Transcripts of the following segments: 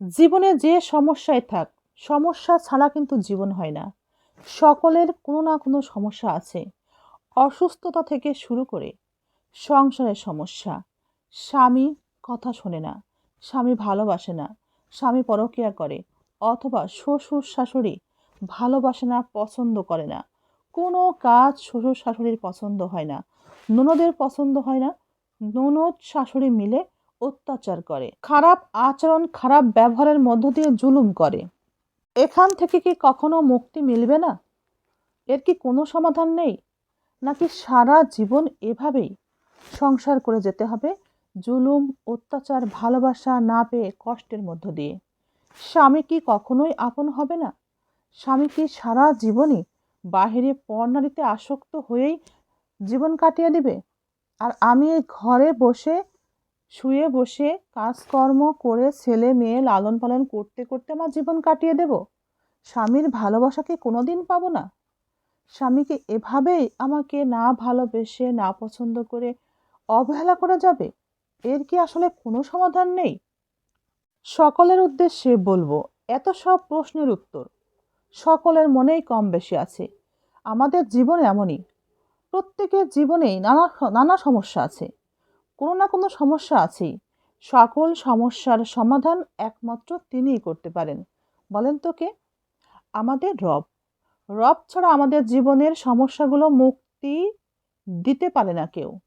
জীবনে যে সমস্যায় থাক, সমস্যা ছাড়া কিন্তু জীবন হয় না। সকলের কোনো না কোনো সমস্যা আছে। অসুস্থতা থেকে শুরু করে সংসারের সমস্যা। স্বামী কথা শোনে না, স্বামী ভালোবাসে না, স্বামী পরকীয়া করে অথবা শ্বশুর শাশুড়ি ভালোবাসে না, পছন্দ করে না। কোনো কাজ শ্বশুর শাশুড়ির পছন্দ হয় না। ননদের পছন্দ হয় না। ননদ শাশুড়ি মিলে অত্যাচার করে। খারাপ আচরণ, খারাপ ব্যবহারের মধ্য দিয়ে জুলুম করে। এখান থেকে কি কখনো মুক্তি মিলবে না? এর কি কোনো সমাধান নেই? নাকি সারা জীবন এভাবেই সংসার করে যেতে হবে? জুলুম, অত্যাচার, ভালোবাসা না পেয়ে কষ্টের মধ্য দিয়ে। স্বামী কি কখনোই আপন হবে না? স্বামী কি সারা জীবনই বাহিরে পর্নারীতে আসক্ত হয়েই জীবন কাটিয়ে দিবে? আর আমি এই ঘরে বসে শুয়ে বসে কাজকর্ম করে ছেলে মেয়ে লালন পালন করতে করতে আমার জীবন কাটিয়ে দেব। স্বামীর ভালোবাসাকে কোনোদিন পাবো না? স্বামীকে এভাবেই আমাকে না ভালোবেসে, না পছন্দ করে অবহেলা করা যাবে? এর কি আসলে কোনো সমাধান নেই? সকলের উদ্দেশ্যে বলব, এত সব প্রশ্নের উত্তর। সকলের মনেই কম বেশি আছে। আমাদের জীবন এমনই। প্রত্যেকের জীবনেই নানা নানা সমস্যা আছে। কোনো না কোনো সমস্যা আছেই। সকল সমস্যার সমাধান একমাত্র তিনিই করতে পারেন। বলেন তো কে? আমাদের রব। রব ছাড়া আমাদের জীবনের সমস্যাগুলো মুক্তি দিতে পারে না কেউ।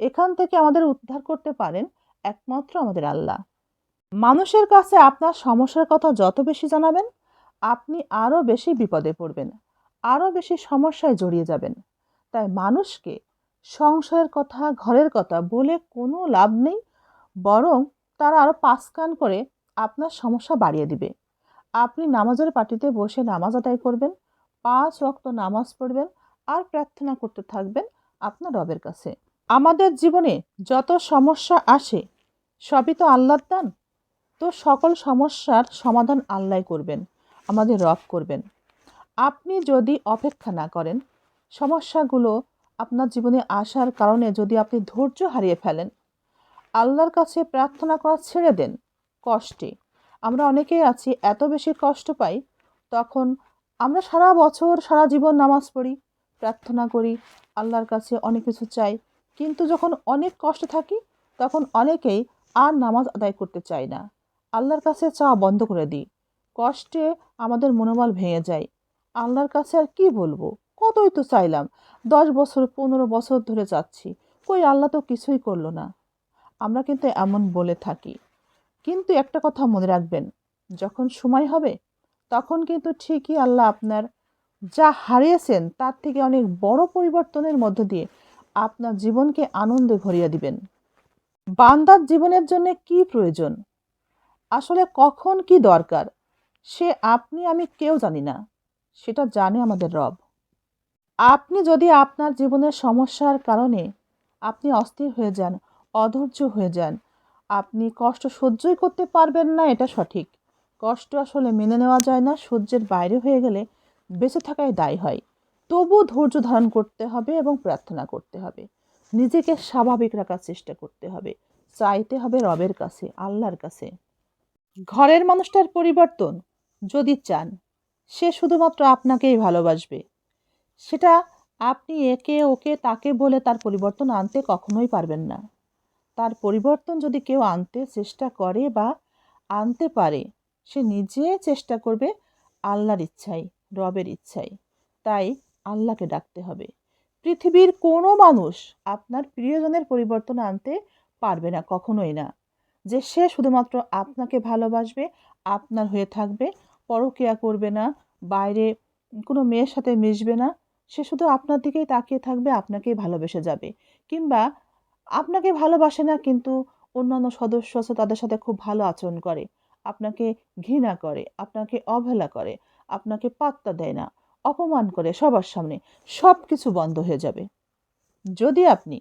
এখান থেকে আমাদের উদ্ধার করতে পারেন একমাত্র আমাদের আল্লাহ। মানুষের কাছে আপনার সমস্যার কথা যত বেশি জানাবেন, আপনি আরও বেশি বিপদে পড়বেন, আরও বেশি সমস্যায় জড়িয়ে যাবেন। তাই মানুষকে সংসারের কথা, ঘরের কথা বলে কোনো লাভ নেই, বরং তারা আরও পাঁচ কান করে আপনার সমস্যা বাড়িয়ে দিবে। আপনি নামাজের পার্টিতে বসে নামাজ আদায় করবেন, পাঁচ রক্ত নামাজ পড়বেন আর প্রার্থনা করতে থাকবেন আপনার রবের কাছে। আমাদের জীবনে যত সমস্যা আসে, সবই তো আল্লাহর দান। তো সকল সমস্যার সমাধান আল্লাহ করবেন, আমাদের রব করবেন। আপনি যদি অপেক্ষা না করেন, সমস্যাগুলো আপনার জীবনে আসার কারণে যদি আপনি ধৈর্য হারিয়ে ফেলেন, আল্লাহর কাছে প্রার্থনা করা ছেড়ে দেন কষ্টে। আমরা অনেকেই আছি, এত বেশি কষ্ট পাই, তখন আমরা সারা বছর, সারা জীবন নামাজ পড়ি, প্রার্থনা করি, আল্লাহর কাছে অনেক কিছু চাই। কিন্তু যখন অনেক কষ্ট থাকি, তখন অনেকেই আর নামাজ আদায় করতে চায় না। আল্লাহর কাছে চাওয়া বন্ধ করে দিই। কষ্টে আমাদের মনোবল ভেঙে যায়। আল্লাহর কাছে আর কি বলব? কতই তো চাইলাম, দশ বছর, পনেরো বছর ধরে যাচ্ছি, কই আল্লাহ তো কিছুই করল না। আমরা কিন্তু এমন বলে থাকি। কিন্তু একটা কথা মনে রাখবেন, যখন সময় হবে, তখন কিন্তু ঠিকই আল্লাহ আপনার যা হারিয়েছেন, তার থেকে অনেক বড় পরিবর্তনের মধ্য দিয়ে আপনার জীবনকে আনন্দে ভরিয়ে দিবেন। বান্দার জীবনের জন্য কি প্রয়োজন? আসলে কখন কি দরকার, সে আপনি, আমি কেউ জানি না, সেটা জানে আমাদের রব। আপনি যদি আপনার জীবনের সমস্যার কারণে আপনি অস্থির হয়ে যান, অধৈর্য হয়ে যান, আপনি কষ্ট সহ্যই করতে পারবেন না, এটা সঠিক। কষ্ট আসলে মেনে নেওয়া যায় না, সহ্যের বাইরে হয়ে গেলে বেঁচে থাকায় দায় হয়। তবু ধৈর্য ধারণ করতে হবে এবং প্রার্থনা করতে হবে। নিজেকে স্বাভাবিক রাখার চেষ্টা করতে হবে। চাইতে হবে রবের কাছে, আল্লাহর কাছে। ঘরের মানুষটার পরিবর্তন যদি চান, সে শুধুমাত্র আপনাকেই ভালোবাসবে। সেটা আপনি একে ওকে তাকে বলে তার পরিবর্তন আনতে কখনোই পারবেন না। তার পরিবর্তন যদি কেউ আনতে চেষ্টা করে বা আনতে পারে, সে নিজে চেষ্টা করবে আল্লাহর ইচ্ছাই রবের ইচ্ছাই তাই আল্লাহকে ডাকতে হবে। পৃথিবীর কোনো মানুষ আপনার প্রিয়জনের পরিবর্তন আনতে পারবে না, কখনোই না। যে সে শুধুমাত্র আপনাকে ভালোবাসবে, আপনার হয়ে থাকবে, পরকিয়া করবে না, বাইরে কোনো মেয়ের সাথে মিশবে না সে শুধু আপনার দিকেই তাকিয়ে থাকবে, আপনাকেই ভালোবেসে যাবে। কিংবা আপনাকে ভালোবাসে না, কিন্তু অন্যান্য সদস্য আছে, তাদের সাথে খুব ভালো আচরণ করে। আপনাকে ঘৃণা করে, আপনাকে অবহেলা করে, আপনাকে পাত্তা দেয় না, অপমান করে সবার সামনে সব কিছু বন্ধ হয়ে যাবে। যদি আপনি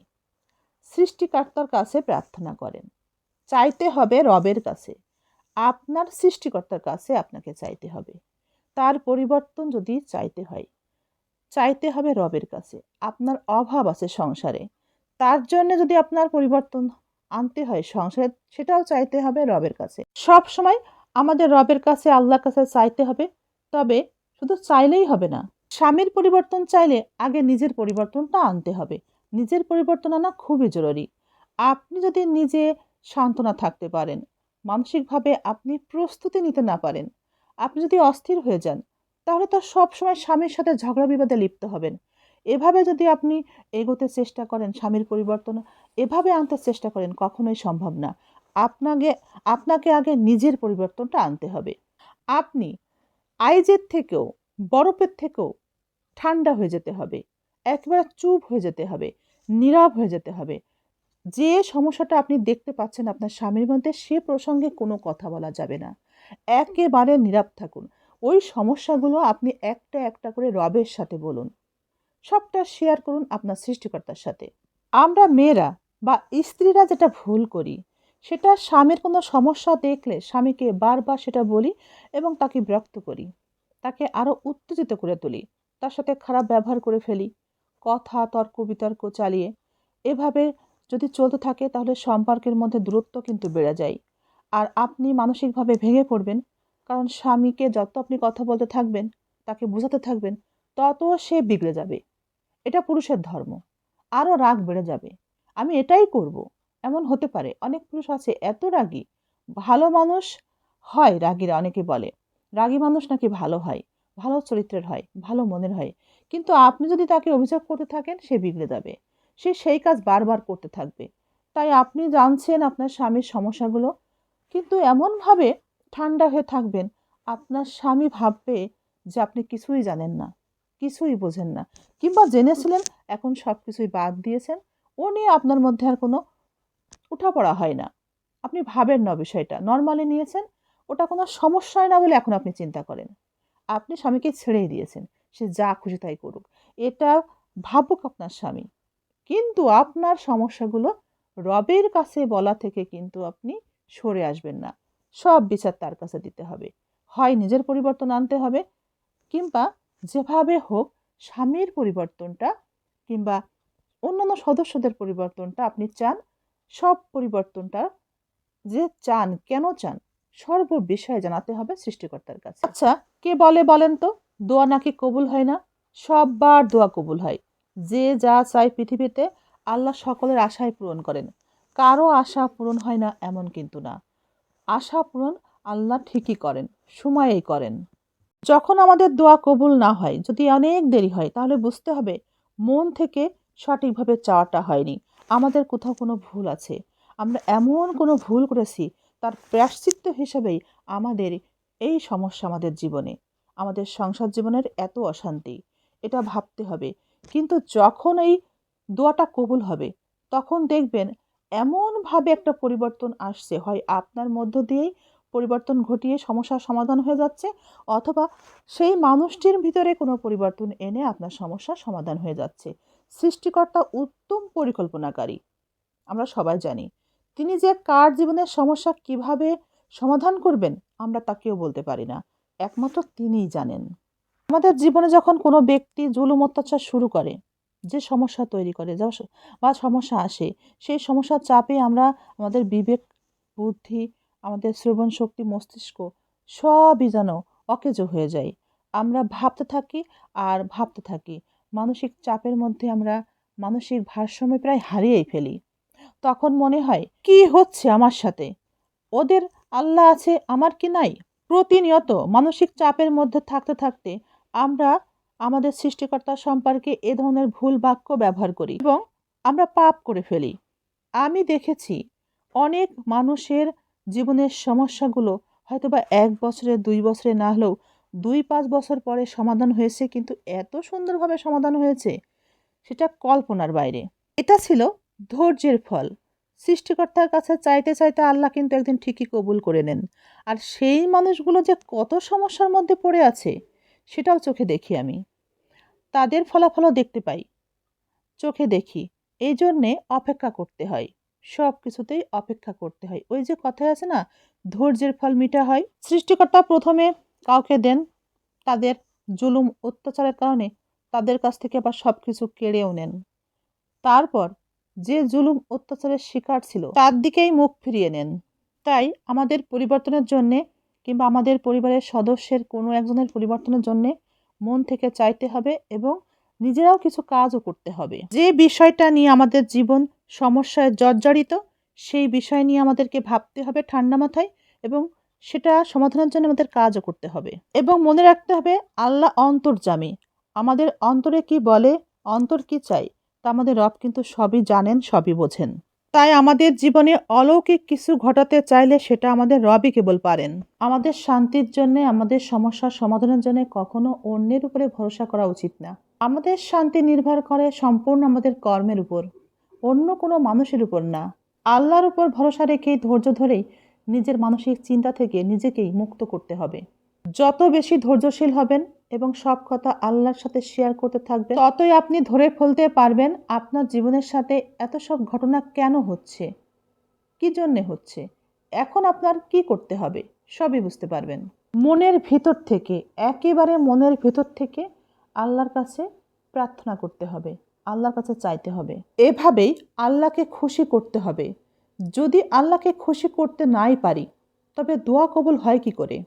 সৃষ্টিকর্তার কাছে প্রার্থনা করেন, চাইতে হবে রবের কাছে। আপনার সৃষ্টিকর্তার কাছে আপনাকে চাইতে হবে। তার পরিবর্তন যদি চাইতে হয় চাইতে হবে রবের কাছে। আপনার অভাব আছে সংসারে। তার জন্য যদি আপনার পরিবর্তন আনতে হয় সংসারে, সেটাও চাইতে হবে রবের কাছে। সব সময় আমাদের রবের কাছে, আল্লাহর কাছে চাইতে হবে। তবে শুধু চাইলেই হবে না, স্বামীর পরিবর্তন চাইলে আগে নিজের পরিবর্তনটা আনতে হবে। নিজের পরিবর্তন আনা খুবই জরুরি। আপনি যদি নিজে সান্ত্বনা থাকতে পারেন, মানসিকভাবে আপনি প্রস্তুতি নিতে না পারেন, আপনি যদি অস্থির হয়ে যান তাহলে তো সবসময় স্বামীর সাথে ঝগড়া বিবাদে লিপ্ত হবেন। এভাবে যদি আপনি এগোতে চেষ্টা করেন স্বামীর পরিবর্তন, এভাবে আনতে চেষ্টা করেন কখনোই সম্ভব না। আপনাকে আপনাকে আগে নিজের পরিবর্তনটা আনতে হবে। আপনি আইজের থেকেও, বরফের থেকেও ঠান্ডা হয়ে যেতে হবে। একেবারে চুপ হয়ে যেতে হবে, নীরব হয়ে যেতে হবে। যে সমস্যাটা আপনি দেখতে পাচ্ছেন আপনার স্বামীর মধ্যে সে প্রসঙ্গে কোনো কথা বলা যাবে না। একেবারে নীরব থাকুন। ওই সমস্যাগুলো আপনি একটা একটা করে রবের সাথে বলুন। সবটা শেয়ার করুন আপনার সৃষ্টিকর্তার সাথে। আমরা মেয়েরা বা স্ত্রীরা যেটা ভুল করি, সেটা স্বামীর কোনো সমস্যা দেখলে স্বামীকে বারবার সেটা বলি এবং তাকে বিরক্ত করি। তাকে আরও উত্তেজিত করে তুলি, তার সাথে খারাপ ব্যবহার করে ফেলি, কথা, তর্ক, বিতর্ক চালিয়ে। এভাবে যদি চলতে থাকে তাহলে সম্পর্কের মধ্যে দূরত্ব কিন্তু বেড়ে যায়। আর আপনি মানসিকভাবে ভেঙে পড়বেন কারণ স্বামীকে যত আপনি কথা বলতে থাকবেন, তাকে বোঝাতে থাকবেন, তত সে বিগড়ে যাবে। এটা পুরুষের ধর্ম। আরও রাগ বেড়ে যাবে। আমি এটাই করব। এমন হতে পারে। অনেক পুরুষ আছে এত রাগী। ভালো মানুষ হয় রাগীরা অনেকে বলে। রাগী মানুষ নাকি ভালো হয়? ভালো চরিত্রের হয়, ভালো মনের হয়। কিন্তু আপনি যদি তাকে অভিযোগ করতে থাকেন, সে বিগড়ে যাবে। সে সেই কাজ বারবার করতে থাকবে। তাই আপনি জানছেন আপনার স্বামীর সমস্যাগুলো। কিন্তু এমনভাবে ঠান্ডা হয়ে থাকবেন। আপনার স্বামী ভাববে যে আপনি কিছুই জানেন না, কিছুই বোঝেন না। কিংবা জেনেছিলেন, এখন সব কিছুই বাদ দিয়েছেন। ও নিয়ে আপনার মধ্যে আর কোনো উঠাপড়া হয় না। আপনি ভাবেন না বিষয়টা। নর্মালি নিয়েছেন, ওটা কোনো সমস্যায় না বলে এখন আপনি চিন্তা করেন। আপনি স্বামীকে ছেড়েই দিয়েছেন। সে যা খুশি তাই করুক। এটা ভাবুক আপনার স্বামী। কিন্তু আপনার সমস্যাগুলো রবের কাছে বলা থেকে কিন্তু আপনি সরে আসবেন না। সব বিচার তার কাছে দিতে হবে। হয় নিজের পরিবর্তন আনতে হবে কিংবা যেভাবে হোক স্বামীর পরিবর্তনটা কিংবা অন্যান্য সদস্যদের পরিবর্তনটা আপনি চান, সব পরিবর্তনটা যে চান, কেন চান সর্ব বিষয়ে জানাতে হবে সৃষ্টিকর্তার কাছে। আচ্ছা কে বলে বলেন তো? দোয়া নাকি কবুল হয় না? সববার দোয়া কবুল হয়। যে যা চায় পৃথিবীতে আল্লাহ সকলের আশাই পূরণ করেন। কারও আশা পূরণ হয় না এমন কিন্তু না। আশা পূরণ আল্লাহ ঠিকই করেন, সময়েই করেন। যখন আমাদের দোয়া কবুল না হয়, যদি অনেক দেরি হয়, তাহলে বুঝতে হবে মন থেকে সঠিকভাবে চাওয়াটা হয়নি। আমাদের কোথাও কোনো ভুল আছে। আমরা এমন কোনো ভুল করেছি, তার প্রায়শ্চিত্ত হিসেবেই আমাদের এই সমস্যা আমাদের জীবনে, আমাদের সংসার জীবনের এত অশান্তি, এটা ভাবতে হবে। কিন্তু যখন এই দোয়াটা কবুল হবে, তখন দেখবেন এমনভাবে একটা পরিবর্তন আসছে, হয় আপনার মধ্য দিয়েই পরিবর্তন ঘটিয়ে সমস্যার সমাধান হয়ে যাচ্ছে, অথবা সেই মানুষটির ভিতরে কোনো পরিবর্তন এনে আপনার সমস্যার সমাধান হয়ে যাচ্ছে। সৃষ্টিকর্তা উত্তম পরিকল্পনাকারী, আমরা সবাই জানি। তিনি যে কার জীবনের সমস্যা কীভাবে সমাধান করবেন, আমরা তাকেও বলতে পারি না। একমাত্র তিনিই জানেন। আমাদের জীবনে যখন কোনো ব্যক্তি জুলুম অত্যাচার শুরু করে যে সমস্যা তৈরি করে, যা বা সমস্যা আসে, সেই সমস্যার চাপে আমরা আমাদের বিবেক, বুদ্ধি, আমাদের শ্রবণ শক্তি, মস্তিষ্ক সবই যেন অকেজো হয়ে যায়। আমরা ভাবতে থাকি আর ভাবতে থাকি। মানসিক চাপের মধ্যে আমরা মানসিক ভারসাম্য প্রায় হারিয়েই ফেলি। তখন মনে হয়, কি হচ্ছে আমার সাথে? ওদের আল্লাহ আছে, আমার কি নাই? প্রতিনিয়ত মানসিক চাপের মধ্যে থাকতে থাকতে আমরা আমাদের সৃষ্টিকর্তা সম্পর্কে এ ধরনের ভুল বাক্য ব্যবহার করি এবং আমরা পাপ করে ফেলি। আমি দেখেছি অনেক মানুষের জীবনের সমস্যাগুলো হয়তো বা এক বছরে, দুই বছরে না হলেও দুই, পাঁচ বছর পরে সমাধান হয়েছে কিন্তু এত সুন্দরভাবে সমাধান হয়েছে সেটা কল্পনার বাইরে। এটা ছিল ধৈর্যের ফল। সৃষ্টিকর্তার কাছে চাইতে চাইতে আল্লাহ কিন্তু একদিন ঠিকই কবুল করে নেন। আর সেই মানুষগুলো যে কত সমস্যার মধ্যে পড়ে আছে, সেটাও চোখে দেখি আমি। তাদের ফলাফলও দেখতে পাই। চোখে দেখি, এই জন্যে অপেক্ষা করতে হয়। সব কিছুতেই অপেক্ষা করতে হয়। ওই যে কথায় আছে না, ধৈর্যের ফল মিঠা হয়। সৃষ্টিকর্তা প্রথমে কাউকে দেন তাদের জুলুম, অত্যাচারের কারণে তাদের কাছ থেকে আবার সব কিছু কেড়েও নেন। তারপর যে জুলুম, অত্যাচারের শিকার ছিল, তার দিকেই মুখ ফিরিয়ে নেন। তাই আমাদের পরিবর্তনের জন্যে কিংবা আমাদের পরিবারের সদস্যের কোনো একজনের পরিবর্তনের জন্য মন থেকে চাইতে হবে এবং নিজেরাও কিছু কাজও করতে হবে। যে বিষয়টা নিয়ে আমাদের জীবন সমস্যায় জর্জরিত, সেই বিষয় নিয়ে আমাদেরকে ভাবতে হবে ঠান্ডা মাথায় এবং সেটা সমাধানের জন্য আমাদের কাজও করতে হবে। এবং মনে রাখতে হবে আল্লাহ অন্তর্জামী। আমাদের অন্তরে কি বলে, অন্তর কি চাই, তা আমাদের রব কিন্তু সবই জানেন, সবই বোঝেন। তাই আমাদের জীবনে অলৌকিক কিছু ঘটাতে চাইলে সেটা আমাদের রবই কেবল পারেন। আমাদের শান্তির জন্য, আমাদের সমস্যার সমাধানের জন্য কখনো অন্যের উপরে ভরসা করা উচিত না। আমাদের শান্তি নির্ভর করে সম্পূর্ণ আমাদের কর্মের উপর, অন্য কোনো মানুষের উপর না। আল্লাহর উপর ভরসা রেখেই, ধৈর্য ধরেই নিজের মানসিক চিন্তা থেকে নিজেকেই মুক্ত করতে হবে। যত বেশি ধৈর্যশীল হবেন এবং সব কথা আল্লাহর সাথে শেয়ার করতে থাকবেন। ততই আপনি ধরে ফেলতে পারবেন আপনার জীবনের সাথে এত সব ঘটনা কেন হচ্ছে? কি জন্যে হচ্ছে? এখন আপনার কি করতে হবে? সবই বুঝতে পারবেন। মনের ভিতর থেকে, একেবারে মনের ভিতর থেকে আল্লাহর কাছে প্রার্থনা করতে হবে, আল্লাহর কাছে চাইতে হবে। এভাবেই আল্লাহকে খুশি করতে হবে। যদি আল্লাহকে খুশি করতে নাই পারি, তবে দোয়া কবুল হয় কি করে?